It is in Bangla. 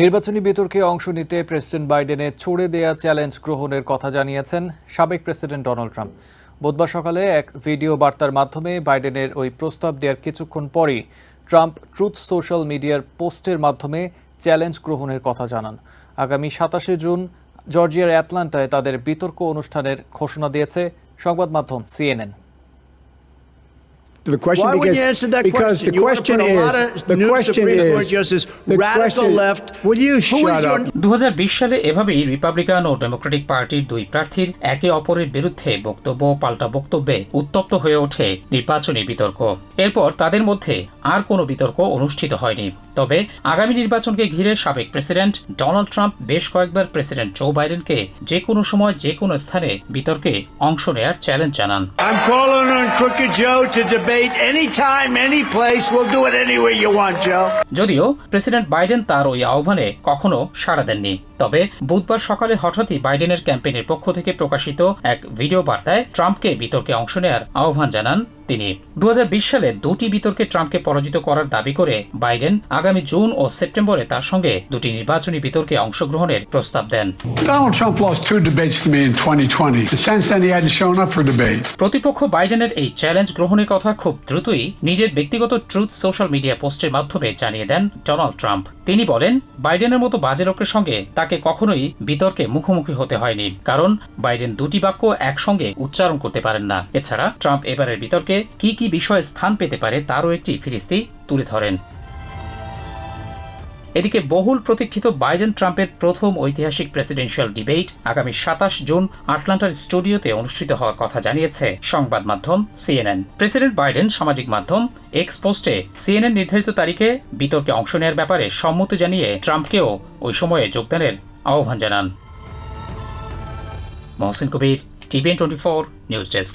নির্বাচনী বিতর্কে অংশ নিতে প্রেসিডেন্ট বাইডেনের ছড়ে দেয়া চ্যালেঞ্জ গ্রহণের কথা জানিয়েছেন সাবেক প্রেসিডেন্ট ডোনাল্ড ট্রাম্প। বুধবার সকালে এক ভিডিও বার্তার মাধ্যমে বাইডেনের ওই প্রস্তাব দেওয়ার কিছুক্ষণ পরই ট্রাম্প ট্রুথ সোশ্যাল মিডিয়ার পোস্টের মাধ্যমে চ্যালেঞ্জ গ্রহণের কথা জানান। আগামী সাতাশে জুন জর্জিয়ার অ্যাটলান্টায় তাদের বিতর্ক অনুষ্ঠানের ঘোষণা দিয়েছে সংবাদ মাধ্যম CNN. The question Why would because, you answer that because question? the You question put a is lot of the new question Supreme Court is justices, the radical question, left. Will you Who shut is up? দু সালে এভাবেই রিপাবলিকান ও ডেমোক্রেটিক পার্টির দুই প্রার্থীর একে অপরের বিরুদ্ধে বক্তব্য পাল্টা বক্তব্যে উত্তপ্ত হয়ে ওঠে নির্বাচনী বিতর্ক এরপর তাদের মধ্যে আর কোনো বিতর্ক অনুষ্ঠিত হয়নি তবে আগামী নির্বাচনকে ঘিরে সাবেক প্রেসিডেন্ট ডোনাল্ড ট্রাম্প বেশ কয়েকবার প্রেসিডেন্ট জো বাইডেনকে যে কোনো সময় যে কোনো স্থানে বিতর্কে অংশ নেয়ার চ্যালেঞ্জ জানান I'm calling on Crooked Joe to debate anytime, any place. We'll do it anywhere you want, Joe. যদিও প্রেসিডেন্ট বাইডেন তার ওই আহ্বানে কখনো সাড়া দেননি তবে বুধবার সকালে হঠাৎই বাইডেনের ক্যাম্পেইনের পক্ষ থেকে প্রকাশিত এক ভিডিও বার্তায় ট্রাম্পকে বিতর্কে অংশ নেয়ার আহ্বান জানান তিনি দু হাজার বিশ সালে দুটি বিতর্কে ট্রাম্পকে পরাজিত করার দাবি করে বাইডেন আগামী জুন ও সেপ্টেম্বরে তার সঙ্গে দুটি নির্বাচনী বিতর্কে অংশগ্রহণের প্রস্তাব দেন Donald Trump lost two debates to me in 2020. And since then, he hadn't shown up for debate. প্রতিপক্ষ বাইডেনের এই চ্যালেঞ্জ গ্রহণের কথা খুব দ্রুতই নিজের ব্যক্তিগত ট্রুথ সোশ্যাল মিডিয়া পোস্টের মাধ্যমে জানিয়ে দেন ডোনাল্ড ট্রাম্প তিনি বলেন বাইডেনের মতো বাজে লোকের সঙ্গে তাকে কখনোই বিতর্কে মুখোমুখি হতে হয়নি কারণ বাইডেন দুটি বাক্য একসঙ্গে উচ্চারণ করতে পারেন না এছাড়া ট্রাম্প এবারের বিতর্কে কি কি বিষয়ে স্থান পেতে পারে তারও একটি ফিরিস্তি তুলে ধরেন। এদিকে বহুল প্রতীক্ষিত বাইডেন ট্রাম্পের প্রথম ঐতিহাসিক প্রেসিডেন্সিয়াল ডিবেট আগামী সাতাশ জুন আটলান্টার স্টুডিওতে অনুষ্ঠিত হওয়ার কথা জানিয়েছে সংবাদ মাধ্যম সিএনএন। প্রেসিডেন্ট বাইডেন সামাজিক মাধ্যম এক্স পোস্টে সিএনএন নির্ধারিত তারিখে বিতর্কে অংশ নেওয়ার ব্যাপারে সম্মতি জানিয়ে ট্রাম্পকেও ওই সময়ে যোগদানের আহ্বান জানান। Mohsin Kabir, TVN twenty four news desk.